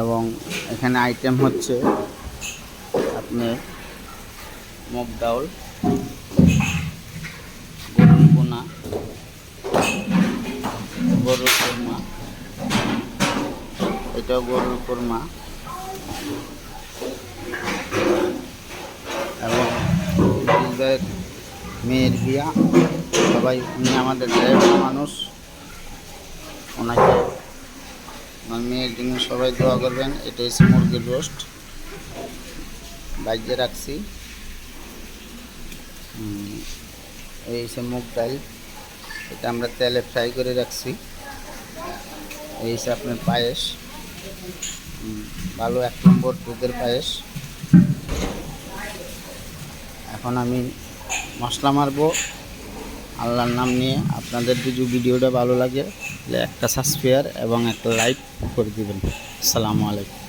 এবং এখানে আইটেম হচ্ছে আপনার মুগ ডাউল গরুর পোনা, গরুর কোরমা, এটাও গরুর কোরমা, এবং মেয়ের বিয়া। সবাই উনি আমাদের ড্রাইভার মানুষ, ওনাকে আমার মেয়ের জন্য সবাই দোয়া করবেন এটা হচ্ছে মুরগির রোস্ট। বাইজে রাখছি। এই হচ্ছে মুগ ডাল। এটা আমরা তেলে ফ্রাই করে রাখছি। এই হচ্ছে আপনার পায়েস। ভালো এক নম্বর দুধের পায়েস। এখন আমি মশলা মারবো। আল্লাহর নাম নিয়ে আপনাদের যদি ভিডিওটা ভালো লাগে, তাহলে একটা সাবস্ক্রাইব এবং একটা লাইক করে দিবেন। আসসালামু আলাইকুম।